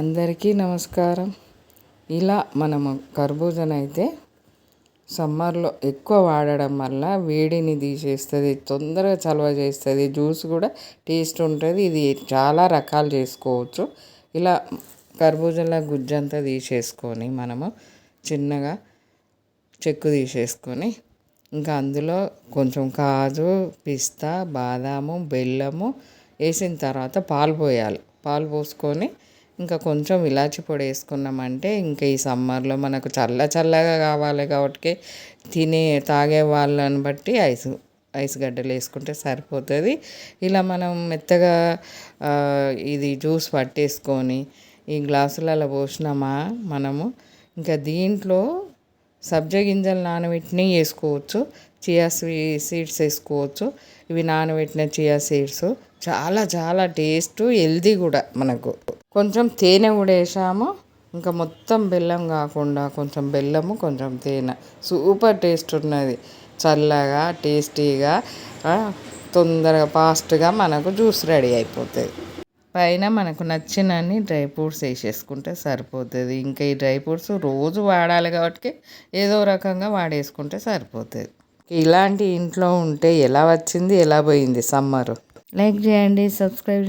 అందరికీ నమస్కారం. ఇలా మనము కర్బూజనైతే సమ్మర్లో ఎక్కువ వాడడం వల్ల వేడిని తీసేస్తుంది తొందరగా చలవ చేస్తుంది జ్యూస్ కూడా టేస్ట్ ఉంటుంది. ఇది చాలా రకాలు చేసుకోవచ్చు. ఇలా కర్బూజాల గుజ్జంతా తీసేసుకొని మనము చిన్నగా చెక్కు తీసేసుకొని ఇంకా అందులో కొంచెం కాజు పిస్తా బాదాము బెల్లము వేసిన తర్వాత పాలు పోయాలి. పాలు పోసుకొని ఇంకా కొంచెం ఇలాచి పొడి వేసుకున్నామంటే ఇంకా ఈ సమ్మర్లో మనకు చల్ల చల్లగా కావాలి కాబట్టి తినే తాగే వాళ్ళని బట్టి ఐస్ ఐస్ గడ్డలు వేసుకుంటే సరిపోతుంది. ఇలా మనం మెత్తగా ఇది జ్యూస్ పట్టేసుకొని ఈ గ్లాసులలో పోసినామా మనము ఇంకా దీంట్లో సబ్జ గింజలు నానబెట్టినవి వేసుకోవచ్చు చియా సీడ్స్ వేసుకోవచ్చు. ఇవి నానబెట్టిన చియా సీడ్స్ చాలా చాలా టేస్ట్ హెల్దీ కూడా మనకు. కొంచెం తేనె కూడా వేసాము ఇంకా మొత్తం బెల్లం కాకుండా కొంచెం బెల్లము కొంచెం తేనె. సూపర్ టేస్ట్ ఉన్నది. చల్లగా టేస్టీగా తొందరగా ఫాస్ట్గా మనకు జ్యూస్ రెడీ అయిపోతుంది. పైన మనకు నచ్చినన్ని డ్రై ఫ్రూట్స్ వేసేసుకుంటే సరిపోతుంది. ఇంకా ఈ డ్రై ఫ్రూట్స్ రోజు వాడాలి కాబట్టి ఏదో రకంగా వాడేసుకుంటే సరిపోతుంది. ఇలాంటి ఇంట్లో ఉంటే ఎలా వచ్చింది ఎలా పోయింది సమ్మర్? లైక్ చేయండి సబ్స్క్రైబ్